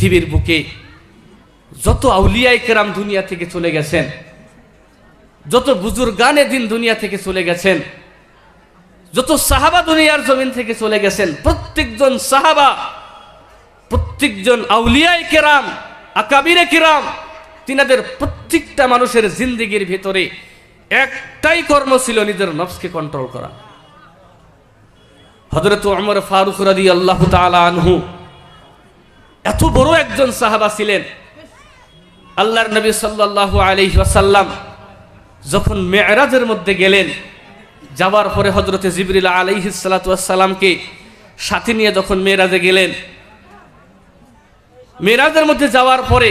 পৃথিবীর বুকে যত আউলিয়াই কেরাম দুনিয়া থেকে চলে গেছেন, যত বুজুর বুজুর্গানে দিন দুনিয়া থেকে চলে গেছেন, যত সাহাবা দুনিয়ার জমিন থেকে চলে গেছেন, প্রত্যেকজন সাহাবা, প্রত্যেকজন আউলিয়াই কেরাম আকাবিরে কেরাম, তিনাদের প্রত্যেকটা মানুষের জিন্দিগির ভিতরে একটাই কর্ম ছিল নিজের নফসকে কন্ট্রোল করা। হজরত অমর ফারুক রাদি আল্লাহ তালা আনহু এত বড় একজন সাহাবা ছিলেন। আল্লাহর নবী আলাইহি ওয়াসাল্লাম যখন মেয়েরাজের মধ্যে গেলেন, যাওয়ার পরে হজরতে জিবরিল আলাইহিস সালাতু ওয়াসসালামকে সাথে নিয়ে যখন মেয়েরাজে গেলেন, মেয়েরাজের মধ্যে যাওয়ার পরে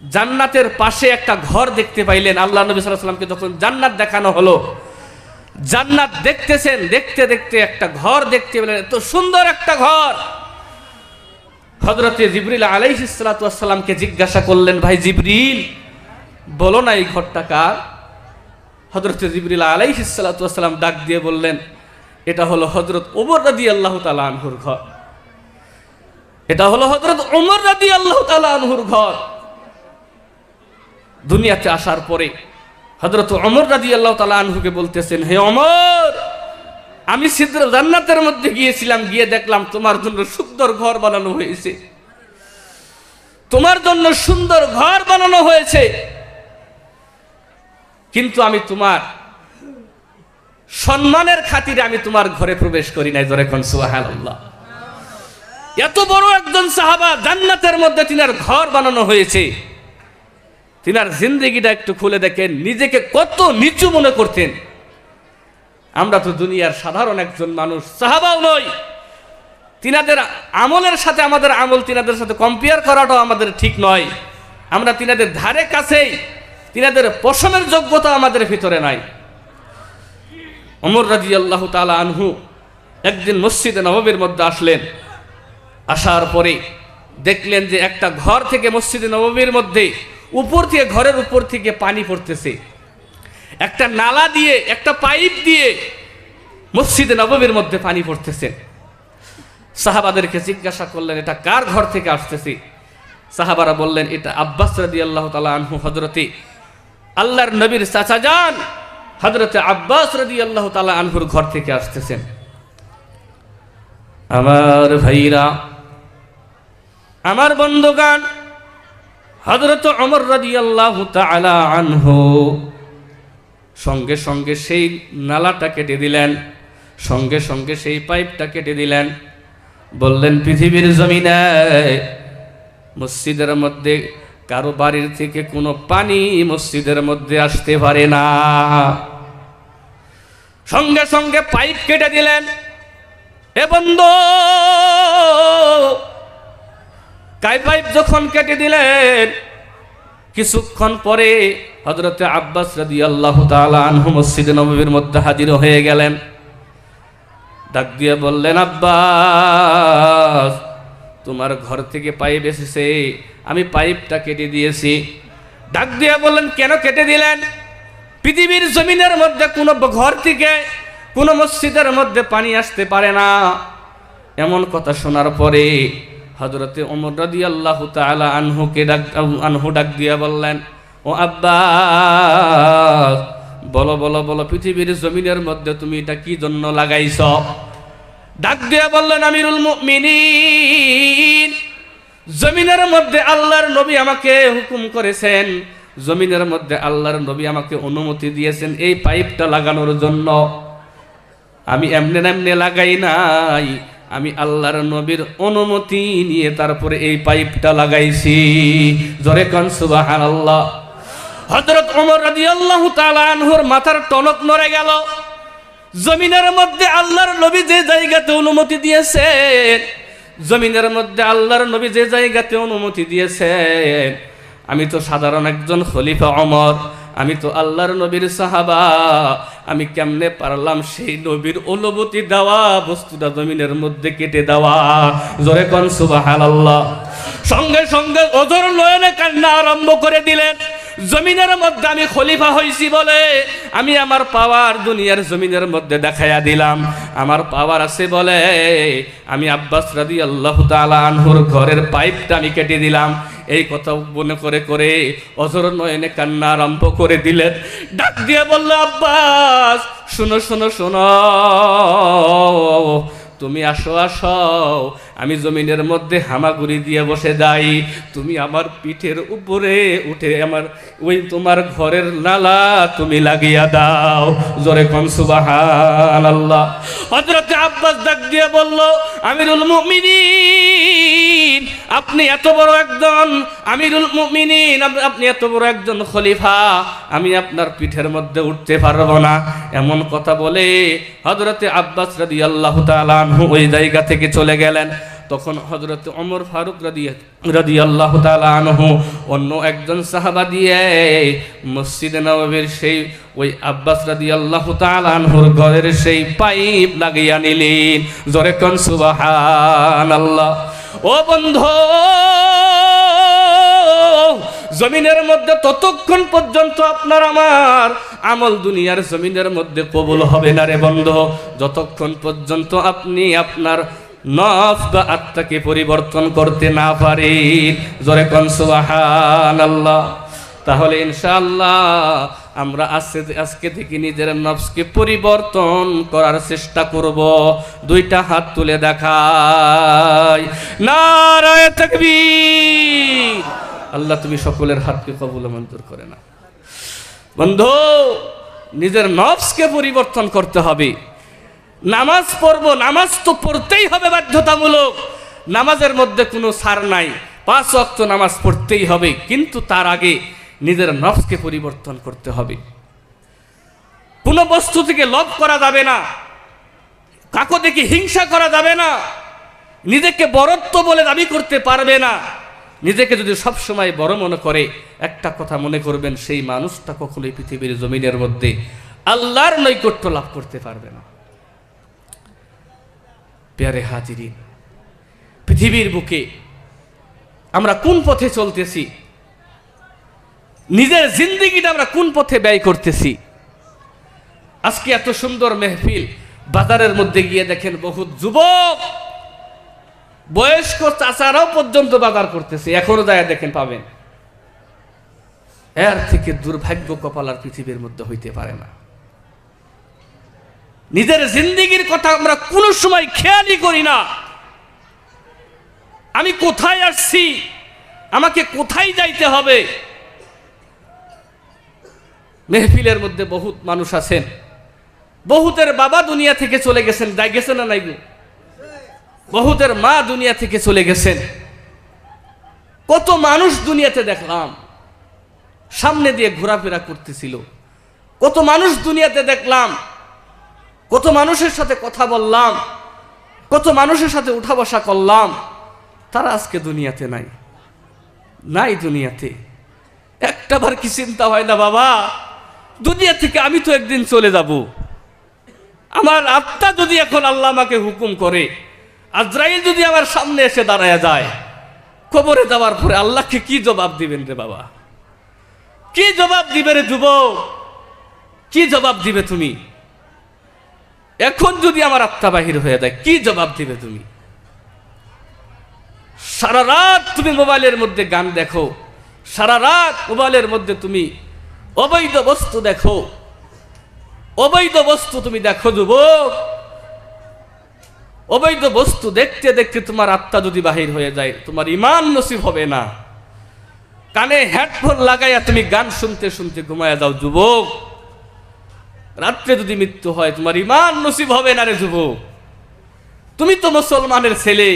জান্নাতের পাশে একটা ঘর দেখতে পাইলেন। আল্লাহ নবী সাল্লামকে যখন জান্নাত দেখানো হলো, জান্নাত দেখতেছেন, দেখতে দেখতে একটা ঘর দেখতে পেলেন। এত সুন্দর একটা ঘর! হজরতে জিবরিল আলাইহিসালামকে জিজ্ঞাসা করলেন, ভাই জিবরিল, বলো না এই ঘরটা কার? হজরতে জিবরিল আলাইহিসালাম ডাক দিয়ে বললেন, এটা হলো হজরত ওমর রাদি আল্লাহ তালা আনহুর ঘর। এটা হলো হজরত ওমর রাদি আল্লাহ তালা আনহুর ঘর। দুনিয়াতে আসার পরে হজরত অমর রাজি আল্লাহ তালা আনহুকে বলতেছেন, হে অমর আমি সিদ্ধ জান্নাতের মধ্যে গিয়েছিলাম, গিয়ে দেখলাম তোমার জন্য সুন্দর ঘর বানানো হয়েছে। তোমার জন্য সুন্দর ঘর বানানো হয়েছে। কিন্তু আমি তোমার সম্মানের খাতিরে আমি তোমার ঘরে প্রবেশ করি নাই, জোরে কোন সুবহানাল্লাহ। এত বড় একজন সাহাবা জান্নাতের মধ্যে তিনার ঘর বানানো হয়েছে। তিনার জিন্দগিটা একটু খুলে দেখেন, নিজেকে কত নিচু মনে করতেন। আমরা তো দুনিয়ার সাধারণ একজন মানুষ, সাহাবাও নই। তিনাদের আমলের সাথে আমাদের আমল তিনাদের সাথে কম্পেয়ার করাটাও আমাদের ঠিক নয়। আমরা তিনাদের ধারে কাছেই, তিনাদের পশমের যোগ্যতা আমাদের ভিতরে নাই। অমর রাজি আল্লাহ তালা আনহু একদিন মসজিদে নববীর মধ্যে আসলেন। আসার পরে দেখলেন যে একটা ঘর থেকে মসজিদে নববীর মধ্যে উপর থেকে, ঘরের উপর থেকে পানি পড়তেছে। একটা নালা দিয়ে, একটা পাইপ দিয়ে মসজিদে নববীর মধ্যে পানি পড়তেছে। সাহাবাদেরকে জিজ্ঞাসা করলেন, এটা কার ঘর থেকে আসতেছে? সাহাবারা বললেন, এটা আব্বাস রাদি আল্লাহ তালা আনহু হজরতে আল্লাহর নবীর চাচা যান হজরতে আব্বাস রাদি আল্লাহ তালা আনহুর ঘর থেকে আসতেছেন। আমার ভাইরা, আমার বন্ধুগান হজরত অমর রাজি আল্লাহ তালা আনহু সঙ্গে সঙ্গে সেই নালাটা কেটে দিলেন, সঙ্গে সঙ্গে সেই পাইপটা কেটে দিলেন। বললেন, পৃথিবীর জমিনে মসজিদের মধ্যে কারও বাড়ির থেকে কোনো পানি মসজিদের মধ্যে আসতে পারে না। সঙ্গে সঙ্গে পাইপ কেটে দিলেন। এ বন্ধু, কাই পাইপ যখন কেটে দিলেন, কিছুক্ষণ পরে হজরতে আব্বাস রাদি আল্লাহ আনহু মসজিদে নবীর মধ্যে হাজির হয়ে গেলেন। ডাক দিয়ে বললেন, আব্বাস, তোমার ঘর থেকে পাইপ এসেছে, আমি পাইপটা কেটে দিয়েছি। ডাক দিয়ে বললেন, কেন কেটে দিলেন? পৃথিবীর জমিনের মধ্যে কোনো ঘর থেকে কোনো মসজিদের মধ্যে পানি আসতে পারে না। এমন কথা শোনার পরে হজরতে অমর রাদি আল্লাহ তালা আনহুকে ডাক, আনহু ডাক দিয়ে বললেন ও আব্বা বলো বলো বলো, পৃথিবীর জমিনের মধ্যে তুমি এটা কি জন্য লাগাইছ? ডাক দিয়া বললেন, আমিরুল মুমিনিন, জমিনের মধ্যে আল্লাহর নবী আমাকে হুকুম করেছেন। জমিনের মধ্যে আল্লাহর নবী আমাকে অনুমতি দিয়েছেন এই পাইপটা লাগানোর জন্য। আমি এমনে এমনে লাগাই নাই, আমি আল্লাহর নবীর অনুমতি নিয়ে তারপরে এই পাইপটা লাগাইছি। জরে কন সুবাহান আল্লাহ হজরত ওমর রাজি আল্লাহ তালানহুর মাথার টনক নড়ে গেল। জমিনের মধ্যে আল্লাহর নবী যে জায়গাতে অনুমতি দিয়েছেন, জমিনের মধ্যে আল্লাহর নবী যে জায়গাতে অনুমতি দিয়েছেন, আমি তো সাধারণ একজন খলিফা অমর আমি তো আল্লাহর নবীর সাহাবা, আমি কেমনে পারলাম সেই নবীর অনুভূতি দেওয়া, বস্তুটা জমিনের মধ্যে কেটে দেওয়া? জোরে কন আল্লাহ সঙ্গে সঙ্গে অজর নয়নে কান্না আরম্ভ করে দিলেন। জমিনের মধ্যে আমি খলিফা হয়েছি বলে আমি আমার পাওয়ার দুনিয়ার জমিনের মধ্যে দেখাইয়া দিলাম। আমার পাওয়ার আছে বলে আমি আব্বাস রাদি আল্লাহ তালা আনহুর ঘরের পাইপটা আমি কেটে দিলাম। এই কথা মনে করে করে অজর নয়নে কান্না আরম্ভ করে দিলেন। ডাক দিয়ে বলল, আব্বাস, শোনো শোনো শোনো। তুমি আসো আসো। আমি জমিনের মধ্যে হামাগুড়ি দিয়ে বসে যাই। তুমি আমার পিঠের উপরে উঠে আমার, ওই তোমার ঘরের নালা তুমি লাগিয়া দাও। জোরে কম সুবাহান আল্লাহ হজরত আব্বাস ডাক দিয়ে বলল, আমিরুল মুমিনিন আপনি এত বড় একজন আমিরুল মুমিনিন আপ- আপনি এত বড় একজন খলিফা, আমি আপনার পিঠের মধ্যে উঠতে পারব না। এমন কথা বলে হজরতে আব্বাস রাদি আল্লাহ তালু ওই জায়গা থেকে চলে গেলেন। তখন হজরত অমর ফারুক রাদি আল্লাহ তালু অন্য একজন সাহাবা দিয়ে মসজিদে নবাবের সেই ওই আব্বাস রাদি আল্লাহ তালুর ঘরের সেই পাইপ লাগিয়া নিলেন। জরে কন সুবাহান আল্লাহ ও বন্ধু, জমিনের মধ্যে ততক্ষণ পর্যন্ত আপনার আমার আমল দুনিয়ার জমিনের মধ্যে কবুল হবে না রে বন্ধ। যতক্ষণ পর্যন্ত আপনি আপনার নফ বা আত্মাকে পরিবর্তন করতে না পারেন, জোরে কনসুবাহান আল্লাহ তাহলে ইনশাআল্লাহ আমরা আজকে আজকে থেকে নিজের নফসকে পরিবর্তন করার চেষ্টা করব। দুইটা হাত তুলে দেখাই। নারায় তাকবীর। আল্লাহ তুমি সকলের হাতকে কবুল মঞ্জুর করে না বন্ধু, নিজের নফসকে পরিবর্তন করতে হবে। নামাজ পড়ব, নামাজ তো পড়তেই হবে বাধ্যতামূলক। নামাজের মধ্যে কোনো সার নাই। পাঁচ অক্ত নামাজ পড়তেই হবে। কিন্তু তার আগে নিজের নফসকে পরিবর্তন করতে হবে। কোনো বস্তু থেকে লভ করা যাবে না। কাকো দেখে হিংসা করা যাবে না। নিজেকে বরত্ব বলে দাবি করতে পারবে না। নিজেকে যদি সব সময় বড় মনে করে, একটা কথা মনে করবেন, সেই মানুষটা কখনোই পৃথিবীর জমিনের মধ্যে আল্লাহর নৈকট্য লাভ করতে পারবে না। পেয়ারে হাজিরিন, পৃথিবীর বুকে আমরা কোন পথে চলতেছি? নিজের জিন্দিগিটা আমরা কোন পথে ব্যয় করতেছি? আজকে এত সুন্দর মেহফিল। বাজারের মধ্যে গিয়ে দেখেন বহুত যুবক। বয়স্ক চাচারাও পর্যন্ত বাজার করতেছে। এখনও যায় দেখেন পাবেন। এর থেকে দুর্ভাগ্য কপাল আর পৃথিবীর মধ্যে হইতে পারে না। নিজের জিন্দিগির কথা আমরা কোনো সময় খেয়ালই করি না। আমি কোথায় আসছি? আমাকে কোথায় যাইতে হবে? মেহফিলের মধ্যে বহুত মানুষ আছেন। বহুতের বাবা দুনিয়া থেকে চলে গেছেন। যাই গেছে না নাই বহুতের মা দুনিয়া থেকে চলে গেছেন। কত মানুষ দুনিয়াতে দেখলাম। সামনে দিয়ে ঘোরাফেরা করতেছিল। কত মানুষ দুনিয়াতে দেখলাম। কত মানুষের সাথে কথা বললাম। কত মানুষের সাথে উঠা বসা করলাম। তারা আজকে দুনিয়াতে নাই। নাই দুনিয়াতে। একটাবার কি চিন্তা হয় না বাবা? দুনিয়া থেকে আমি তো একদিন চলে যাব। আমার আত্মা যদি এখন আল্লাহ আমাকে হুকুম করে, আজরাইল যদি আমার সামনে এসে দাঁড়ায় যায়, কবরে যাওয়ার পরে আল্লাহকে কি জবাব দিবেন রে বাবা? কি জবাব দিবে রে যুব কি জবাব দিবে তুমি? এখন যদি আমার আত্মা বাহির হয়ে যায়, কি জবাব দিবে তুমি? সারা রাত তুমি মোবাইলের মধ্যে গান দেখো, সারা রাত মোবাইলের মধ্যে তুমি অবৈধ বস্তু দেখো। অবৈধ বস্তু তুমি দেখো, যুবক। অবৈধ বস্তু দেখতে দেখতে তোমার আত্মা যদি বাহির হয়ে যায়, তোমার ইমান নসিব হবে না। কানে হেডফোন লাগাইয়া তুমি গান শুনতে শুনতে ঘুমায়া যাও, যুবক। রাত্রে যদি মৃত্যু হয়, তোমার ইমান নসিব হবে না রে যুবক। তুমি তো মুসলমানের ছেলে।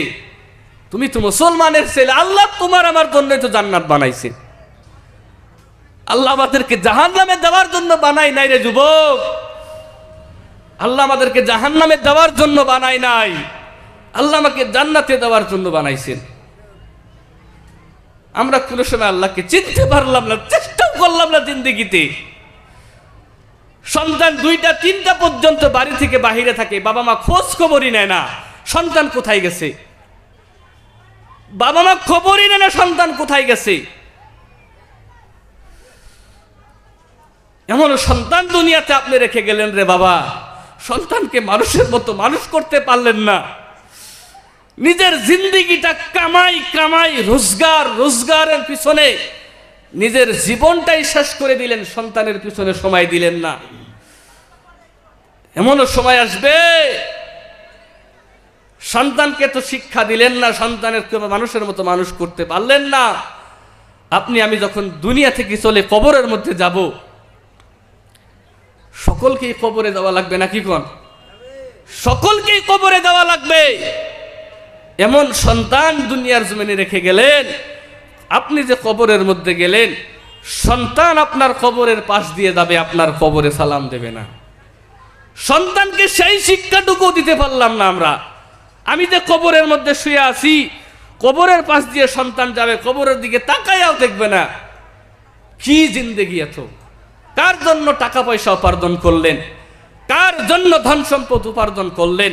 তুমি তো মুসলমানের ছেলে। আল্লাহ তোমার আমার জন্য তো জান্নাত বানাইছে। আল্লাহ আমাদেরকে জাহান নামে দেওয়ার জন্য বানাই নাই রে যুবক। আল্লাহ আমাদেরকে জাহান নামে দেওয়ার জন্য বানাই নাই। আল্লাহ আমাকে জান্নাতে দেওয়ার জন্য বানাইছেন। আমরা কোনো সময় আল্লাহকে চিনতে পারলাম না, চেষ্টাও করলাম না জিন্দিগিতে। সন্তান দুইটা, তিনটা পর্যন্ত বাড়ি থেকে বাহিরে থাকে, বাবা মা খোঁজ খবরই নেয় না, সন্তান কোথায় গেছে? বাবা মা খবরই নেয় না সন্তান কোথায় গেছে? এমন সন্তান দুনিয়াতে আপনি রেখে গেলেন রে বাবা। সন্তানকে মানুষের মতো মানুষ করতে পারলেন না। নিজের জিন্দিগিটা কামাই কামাই, রোজগার, রোজগারের পিছনে নিজের জীবনটাই শেষ করে দিলেন, সন্তানের পিছনে সময় দিলেন না। এমনও সময় আসবে, সন্তানকে তো শিক্ষা দিলেন না, সন্তানের মানুষের মতো মানুষ করতে পারলেন না। আপনি, আমি যখন দুনিয়া থেকে চলে কবরের মধ্যে যাব সকলকেই কবরে দেওয়া লাগবে নাকি কোন? সকলকেই কবরে দেওয়া লাগবে। এমন সন্তান দুনিয়ার জমিনে রেখে গেলেন, আপনি যে কবরের মধ্যে গেলেন, সন্তান আপনার কবরের পাশ দিয়ে যাবে, আপনার কবরে সালাম দেবে না। সন্তানকে সেই শিক্ষাটুকু দিতে পারলাম না আমরা। আমি যে কবরের মধ্যে শুয়ে আছি, কবরের পাশ দিয়ে সন্তান যাবে, কবরের দিকে তাকায়াও দেখবে না। কি জিন্দেগি এত? কার জন্য টাকা পয়সা উপার্জন করলেন? কার জন্য ধন সম্পদ উপার্জন করলেন?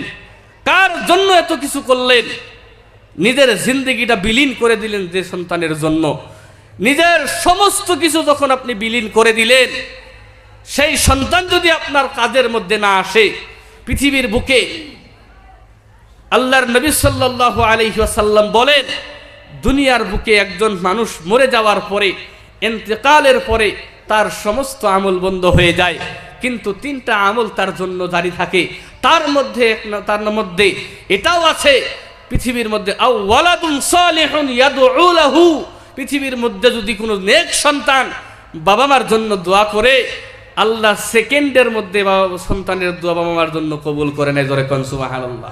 কার জন্য এত কিছু করলেন? নিজের জিন্দগিটা বিলীন করে দিলেন যে সন্তানের জন্য। নিজের সমস্ত কিছু যখন আপনি বিলীন করে দিলেন, সেই সন্তান যদি আপনার কাজের মধ্যে না আসে, পৃথিবীর বুকে, আল্লাহর নবী সাল্লাল্লাহু আলাইহি ওয়াসাল্লাম বলেন, দুনিয়ার বুকে একজন মানুষ মরে যাওয়ার পরে, এন্তেকালের পরে তার সমস্ত আমল বন্ধ হয়ে যায়। কিন্তু তিনটা আমল তার জন্য জারি থাকে। তার মধ্যে তার মধ্যে এটাও আছে। পৃথিবীর মধ্যে পৃথিবীর মধ্যে যদি কোনো নেক সন্তান বাবা মার জন্য দোয়া করে, আল্লাহ সেকেন্ডের মধ্যে বাবা সন্তানের দোয়া বাবা মার জন্য কবুল করে নেয় জোরে কন, সুবহানাল্লাহ।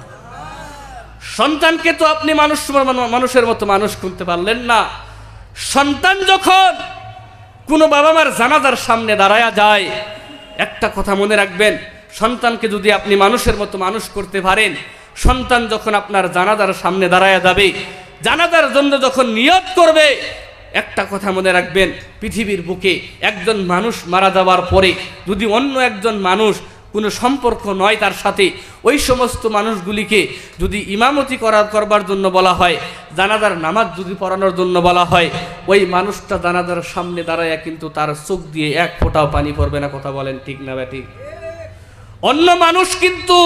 সন্তানকে তো আপনি মানুষ মানুষের মতো মানুষ করতে পারলেন না। সন্তান যখন কোনো বাবা মার জানাজার সামনে দাঁড়ায়া যায়। একটা কথা মনে রাখবেন, সন্তানকে যদি আপনি মানুষের মতো মানুষ করতে পারেন, সন্তান যখন আপনার জানাজার সামনে দাঁড়ায়া যাবে, জানাজার জন্য যখন নিয়ত করবে, একটা কথা মনে রাখবেন, পৃথিবীর বুকে একজন মানুষ মারা যাওয়ার পরে যদি অন্য একজন মানুষ কোনো সম্পর্ক নয় তার সাথে। ওই সমস্ত মানুষগুলিকে যদি ইমামতি করা করবার জন্য বলা হয়, জানাজার নামাজ যদি পড়ানোর জন্য বলা হয়, ওই মানুষটা জানাজার সামনে দাঁড়ায় কিন্তু তার চোখ দিয়ে এক ফোঁটাও পানি পড়বে না, কথা বলেন ঠিক না ব্যাটি? অন্য মানুষ কিন্তু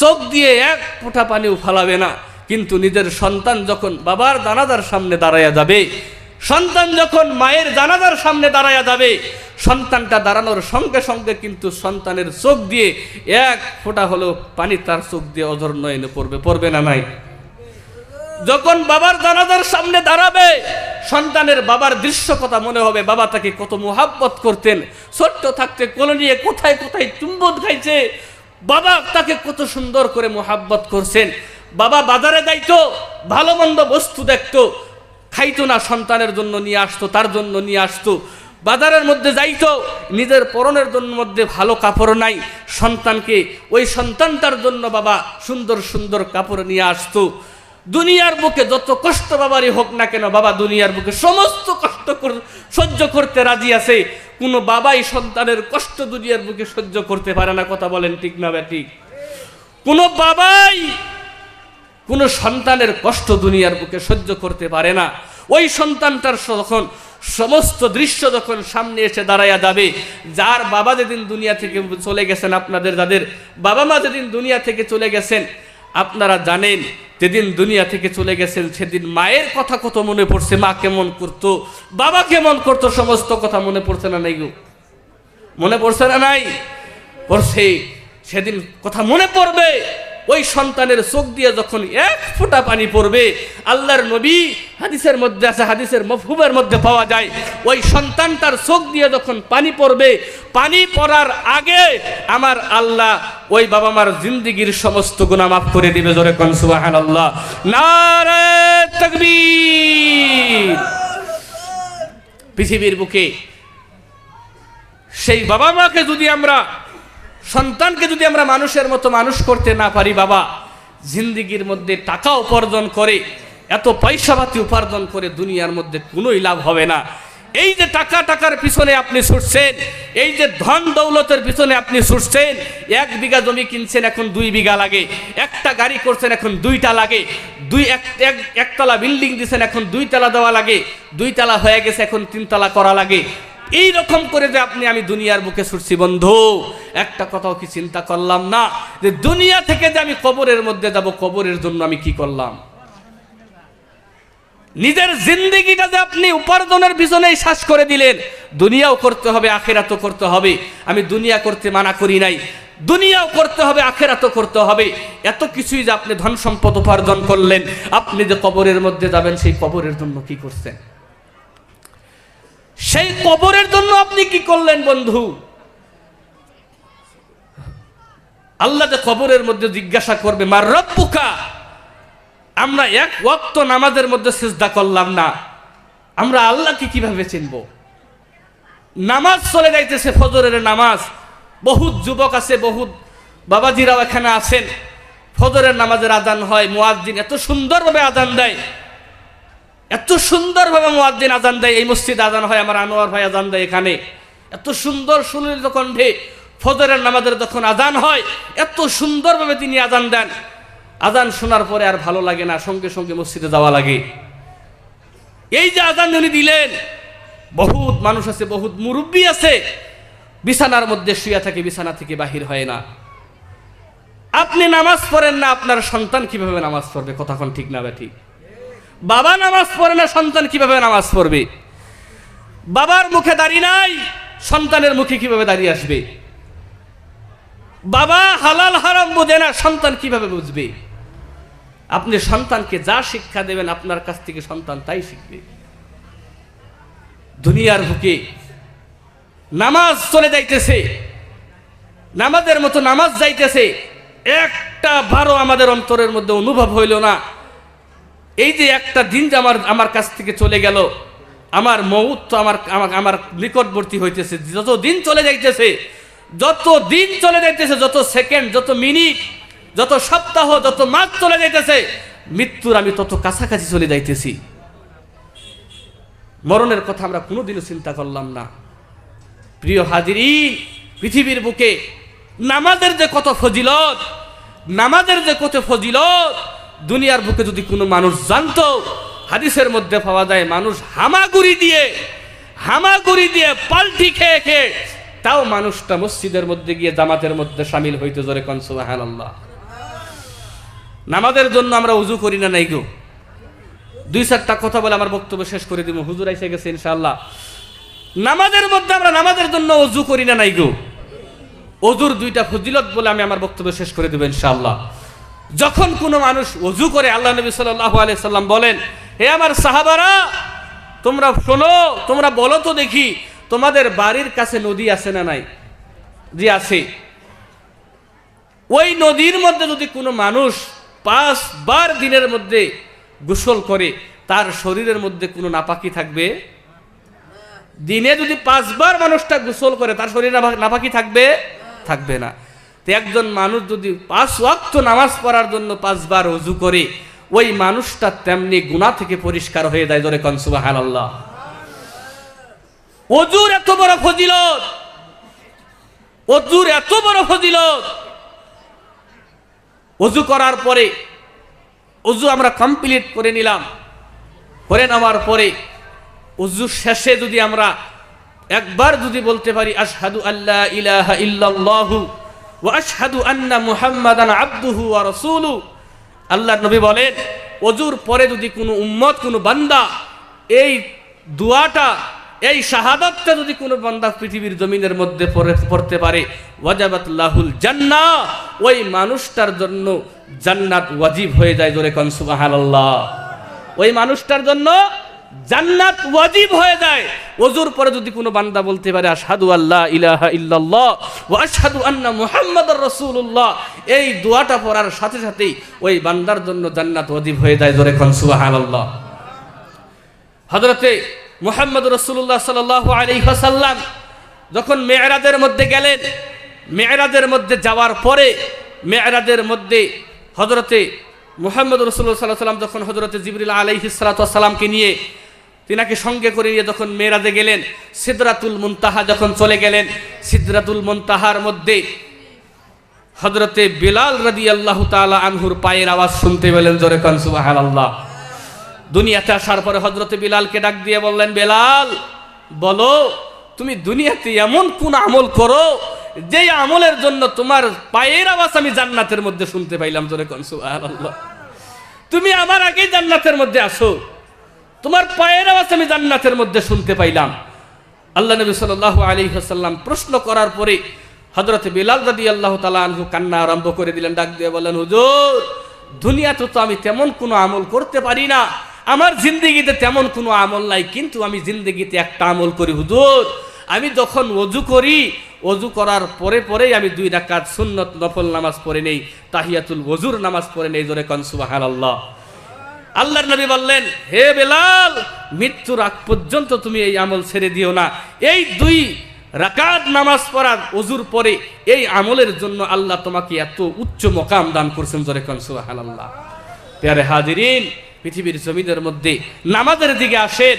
চোখ দিয়ে এক ফোঁটা পানিও ফালাবে না, কিন্তু নিজের সন্তান যখন বাবার দানাদার সামনে দাঁড়ায়া যাবে সন্তান যখন মায়ের জানাজার সামনে দাঁড়ায়া যাবে, সন্তানটা দাঁড়ানোর সঙ্গে সঙ্গে কিন্তু সন্তানের চোখ দিয়ে এক ফোঁটা হলো পানি তার চোখ দিয়ে অধর নয়নে পড়বে পড়বে না নাই? যখন বাবার জানাজার সামনে দাঁড়াবে, সন্তানের বাবার দৃশ্য কথা মনে হবে, বাবা তাকে কত মোহাব্বত করতেন, ছোট্ট থাকতে কোলে নিয়ে কোথায় কোথায় চুম্বন খাইছে, বাবা তাকে কত সুন্দর করে মোহাব্বত করছেন, বাবা বাজারে যাইতো, ভালো মন্দ বস্তু দেখতো খাইতো না সন্তানের জন্য নিয়ে আসতো, তার জন্য নিয়ে আসতো। বাজারের মধ্যে যাইতো, নিজের পরনের জন্য মধ্যে ভালো কাপড় নাই, সন্তানকে ওই সন্তানটার জন্য বাবা সুন্দর সুন্দর কাপড় নিয়ে আসতো। দুনিয়ার বুকে যত কষ্ট বাবারই হোক না কেন, বাবা দুনিয়ার বুকে সমস্ত কষ্ট সহ্য করতে রাজি আছে। কোনো বাবাই সন্তানের কষ্ট দুনিয়ার বুকে সহ্য করতে পারে না, কথা বলেন ঠিক না ব্যাটি কোনো বাবাই কোনো সন্তানের কষ্ট দুনিয়ার বুকে সহ্য করতে পারে না। ওই সন্তানটার যখন সমস্ত দৃশ্য যখন সামনে এসে দাঁড়াইয়া যাবে, যার বাবা যেদিন দুনিয়া থেকে চলে গেছেন আপনাদের যাদের বাবা মা যেদিন দুনিয়া থেকে চলে গেছেন, আপনারা জানেন যেদিন দুনিয়া থেকে চলে গেছেন সেদিন মায়ের কথা কত মনে পড়ছে, মা কেমন করতো, বাবা কেমন করতো, সমস্ত কথা মনে পড়ছে না নাই গো? মনে পড়ছে না নাই? পড়ছে, সেদিন কথা মনে পড়বে। ওই সন্তানের চোখ দিয়ে যখন এক ফোঁটা পানি পড়বে, আল্লাহর নবী হাদিসের মধ্যে আছে, হাদিসের মফহুমের মধ্যে পাওয়া যায়, ওই সন্তানটার চোখ দিয়ে যখন পানি পড়বে, পানি পড়ার আগে আমার আল্লাহ ওই বাবা মার জিন্দিগির সমস্ত গুণা মাফ করে দিবে, জোরে কোন সুবাহান আল্লাহ নারে পৃথিবীর বুকে সেই বাবা মাকে যদি আমরা সন্তানকে যদি আমরা মানুষের মতো মানুষ করতে না পারি, বাবা, জিন্দিগির মধ্যে টাকা উপার্জন করে, এত পয়সাপাতি উপার্জন করে দুনিয়ার মধ্যে কোনোই লাভ হবে না। এই যে টাকা টাকার পিছনে আপনি ছুটছেন, এই যে ধন দৌলতের পিছনে আপনি ছুটছেন, এক বিঘা জমি কিনছেন, এখন দুই বিঘা লাগে। একটা গাড়ি করছেন, এখন দুইটা লাগে। দুই এক, এক- একতলা বিল্ডিং দিছেন, এখন দুইতলা দেওয়া লাগে। দুইতলা হয়ে গেছে, এখন তিনতলা করা লাগে। এই রকম করে যে আপনি, আমি দুনিয়ার বুকে ছুটছি, বন্ধু। একটা কথাও কি চিন্তা করলাম না? যে দুনিয়া থেকে যে আমি কবরের মধ্যে যাব, কবরের জন্য আমি কি করলাম? নিজের জিন্দিগিটা যে আপনি উপার্জনের পিছনেই শ্বাস করে দিলেন, দুনিয়াও করতে হবে, আখেরাতও করতে হবে। আমি দুনিয়া করতে মানা করি নাই, দুনিয়াও করতে হবে, আখেরাতও করতে হবে। এত কিছুই যে আপনি ধন সম্পদ উপার্জন করলেন, আপনি যে কবরের মধ্যে যাবেন, সেই কবরের জন্য কি করছেন? সেই কবরের জন্য আপনি কি করলেন বন্ধু? আল্লাহ যে কবরের মধ্যে জিজ্ঞাসা করবে, মার রব্বুকা, আমরা এক ওয়াক্ত নামাজের মধ্যে সিজদা করলাম না। আমরা আল্লাহকে কীভাবে চিনব? নামাজ চলে যাইতেছে, ফজরের নামাজ। বহুত যুবক আছে, বহুত বাবাজিরাও এখানে আছেন। ফজরের নামাজের আজান হয়, মুয়াজ্জিন এত সুন্দরভাবে আজান দেয়। এত সুন্দরভাবে মুয়াজ্জিন আজান দেয়, এই মসজিদ আজান হয়, আমার আনোয়ার ভাই আজান দেয় এখানে। এত সুন্দর সুনীল কণ্ঠে ফজরের নামাজের যখন আজান হয়, এত সুন্দরভাবে তিনি আজান দেন। আজান শোনার পরে আর ভালো লাগে না, সঙ্গে সঙ্গে মসজিদে যাওয়া লাগে। এই যে আজান উনি দিলেন, বহুত মানুষ আছে, বহুত মুরব্বী আছে। বিছানার মধ্যে শুয়ে থাকে, বিছানা থেকে বাহির হয় না। আপনি নামাজ পড়েন না, আপনার সন্তান কীভাবে নামাজ পড়বে কথাখন ঠিক না বা ঠিক? বাবা নামাজ পড়ে না, সন্তান কীভাবে নামাজ পড়বে? বাবার মুখে দাঁড়িয়ে নাই, সন্তানের মুখে কীভাবে দাঁড়িয়ে আসবে? বাবা হালাল হারাম বোঝে না, সন্তান কীভাবে বুঝবে? আপনি সন্তানকে যা শিক্ষা দেবেন, আপনার কাছ থেকে সন্তান তাই শিখবে। দুনিয়ার বুকে নামাজ চলে যাইতেছে, নামাজের মতো নামাজ যাইতেছে, একটা বারো আমাদের অন্তরের মধ্যে অনুভব হইল না। এই যে একটা দিন যে আমার আমার কাছ থেকে চলে গেল, আমার মৌত তো আমার, আমার- নিকটবর্তী হইতেছে। যত দিন চলে যাইতেছে, যত দিন চলে যাইতেছে, যত সেকেন্ড, যত মিনিট, যত সপ্তাহ, যত মাস চলে যাইতেছে, মৃত্যুর আমি তত কাছাকাছি চলে যাইতেছি। মরণের কথা আমরা কোনোদিনও চিন্তা করলাম না। প্রিয় হাজিরি পৃথিবীর বুকে নামাজের যে কত ফজিলত, নামাজের যে কত ফজিলত দুনিয়ার বুকে যদি কোনো মানুষ জানতো, হাদিসের মধ্যে পাওয়া যায়, মানুষ হামাগুড়ি দিয়ে হামাগুড়ি দিয়ে পাল্টি খেয়ে খেয়ে, তাও মানুষটা মসজিদের মধ্যে গিয়ে জামাতের মধ্যে সামিল হইতে জোরে কনসুবাহান নামাজের জন্য আমরা উজু করি না নাই গো? দুই চারটা কথা বলে আমার বক্তব্য শেষ করে দিব। হুজুর এসে গেছে ইনশাল্লাহ নামাজের মধ্যে আমরা নামাজের জন্য অজু করি না নাই গো? অজুর দুইটা ফজিলত বলে আমি আমার বক্তব্য শেষ করে দেবো, ইনশাআল্লাহ। যখন কোনো মানুষ অজু করে, আল্লাহ নবী সাল্লাহ আলি সাল্লাম বলেন, হে আমার সাহাবারা, তোমরা শোনো, তোমরা বলো তো দেখি, তোমাদের বাড়ির কাছে নদী আছে না নাই? যে আছে। ওই নদীর মধ্যে যদি কোনো মানুষ পাঁচবার দিনের মধ্যে গোসল করে, তার শরীরের মধ্যে কোনো নাপাকি থাকবে? দিনে যদি পাঁচবার মানুষটা গোসল করে, তার শরীরে নাপা- নাপাকি থাকবে? থাকবে না। তো একজন মানুষ যদি পাঁচ ওয়াক্ত নামাজ পড়ার জন্য পাঁচবার অজু করে, ওই মানুষটা তেমনি গুণা থেকে পরিষ্কার হয়ে যায় ধরে কনসুবাহ আল্লাহ অজুর এত বড় ফজিলত অজুর এত বড় ফজিলত। অজু করার পরে অজু আমরা কমপ্লিট করে নিলাম। করে নেওয়ার পরে অজু শেষে যদি আমরা একবার যদি বলতে পারি, আশহাদু আল্লাহ ইলাহা ইল্লাল্লাহু ওয়া আশহাদু আন্না মুহাম্মাদান আবদুহু ওয়া রাসূলু। আল্লাহর নবী বলেন অজুর পরে যদি কোনো উম্মত, কোনো বান্দা এই দুয়াটা, এই শাহাদাতটা যদি কোনো বান্দা পৃথিবীর জমিনের মধ্যে পড়তে পারে, ওয়াজাবাত লাহুল জান্না, ওই মানুষটার জন্য জান্নাত ওয়াজিব হয়ে যায় জোরে কন সুবহানাল্লাহ। ওই মানুষটার জন্য জান্নাত ওয়াজিব হয়ে যায়। ওজুর পরে যদি কোনো বান্দা বলতে পারে, আশহাদু আল্লাহ ইলাহা ইল্লাল্লাহ ওয়া আশহাদু আন্না মুহাম্মাদুর রাসূলুল্লাহ, এই দোয়াটা পড়ার সাথে সাথেই ওই বান্দার জন্য জান্নাত ওয়াজিব হয়ে যায় জোরে কোন সুবহানাল্লাহ। হযরতে মুহাম্মদ রাসূলুল্লাহ সাল্লাল্লাহু আলাইহি ওয়াসাল্লাম যখন মেয়রাজের মধ্যে গেলেন, মেয়রাজের মধ্যে যাওয়ার পরে মেয়রাজের মধ্যে হজরতে মুহাম্মদ রসুল্লাহ সাল্লাহ সাল্লাম যখন হজরতে জিবরিল আলাইহি সালাতামকে নিয়ে তিনাকে সঙ্গে করে নিয়ে যখন মেয়েরাজে গেলেন, সিদরাতুল মুনতাহা যখন চলে গেলেন, সিদরাতুল মুনতাহার মধ্যে হজরতে বিলাল রাদি আল্লাহ তালা আনহুর পায়ের আওয়াজ শুনতে পেলেন জোরে কনসুবাহ আল্লাহ দুনিয়াতে আসার পরে হজরতে বিলালকে ডাক দিয়ে বললেন, বেলাল, বলো, তুমি দুনিয়াতে এমন কোন আমল করো যে আমলের জন্য তোমার পায়ের আওয়াজ আমি জান্নাতের মধ্যে শুনতে পাইলাম জোরে কোন, সুবহানাল্লাহ। তুমি আমার আগেই জান্নাতের মধ্যে আসো। তোমার পায়ের আওয়াজ আমি জান্নাতের মধ্যে শুনতে পাইলাম। আল্লাহ নবী সাল্লাহ আলী হাসাল্লাম প্রশ্ন করার পরে হজরত বিলাল রাদি আল্লাহ তালা আনহু কান্না আরম্ভ করে দিলেন, ডাক দিয়ে বললেন, হুজুর, দুনিয়াতে তো আমি তেমন কোনো আমল করতে পারি না। আমার জিন্দগিতে তেমন কোনো আমল নাই, কিন্তু আমি জিন্দগিতে একটা আমল করি, হুজুর। আমি যখন অজু করি অজু করার পরে পরেই আমি দুই রাকাত সুন্নত নফল নামাজ পড়ে নেই, তাহিয়াতুল ওজুর নামাজ পড়ে নেই, জোরে কনসুবাহান আল্লাহ আল্লাহর নবী বললেন, হে বেলাল, মৃত্যুর আগ পর্যন্ত তুমি এই আমল ছেড়ে দিও না। এই দুই রাকাত নামাজ পড়ার অজুর পরে এই আমলের জন্য আল্লাহ তোমাকে এত উচ্চ মকাম দান করছেন জোরে কনসুবাহান আল্লাহ পেয়ারে হাজিরিন, পৃথিবীর জমিদের মধ্যে নামাজের দিকে আসেন,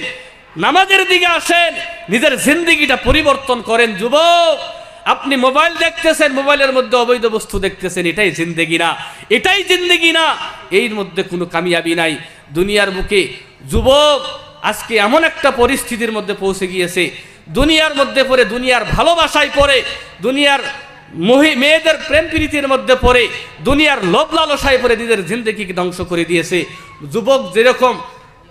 নামাজের দিকে আসেন, নিজের জিন্দিগিটা পরিবর্তন করেন, যুবক। আপনি মোবাইল দেখতেছেন, মোবাইলের মধ্যে অবৈধ বস্তু দেখতেছেন, এটাই জিন্দেগি না। এটাই জিন্দেগি না। এর মধ্যে কোনো কামিয়াবি নাই। দুনিয়ার বুকে যুবক আজকে এমন একটা পরিস্থিতির মধ্যে পৌঁছে গিয়েছে। দুনিয়ার মধ্যে পড়ে, দুনিয়ার ভালোবাসায় পড়ে, দুনিয়ার মহি, মেয়েদের প্রেম প্রীতির মধ্যে পড়ে, দুনিয়ার লোভ লালসায় পড়ে, নিজের জিন্দগিকে ধ্বংস করে দিয়েছে। যুবক যেরকম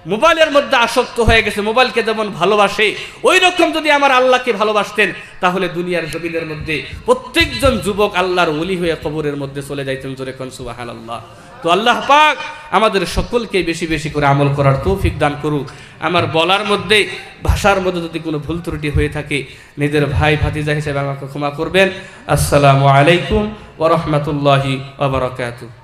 মোবাইলের মধ্যে আসক্ত হয়ে গেছে, মোবাইলকে যেমন ভালোবাসে ওই রকম যদি আমার আল্লাহকে ভালোবাসতেন, তাহলে দুনিয়ার জমিনের মধ্যে প্রত্যেকজন যুবক আল্লাহর ওলি হয়ে কবরের মধ্যে চলে যাইতেন জোরে কনসুবাহান আল্লাহ তো আল্লাহ পাক আমাদের সকলকে বেশি বেশি করে আমল করার তৌফিক দান করুক। আমার বলার মধ্যে, ভাষার মধ্যে যদি কোনো ভুল ত্রুটি হয়ে থাকে, নিজের ভাই ভাতিজা হিসেবে আমাকে ক্ষমা করবেন। আসসালামু আলাইকুম ওরহমতুল্লাহি ওবরাকাতুহ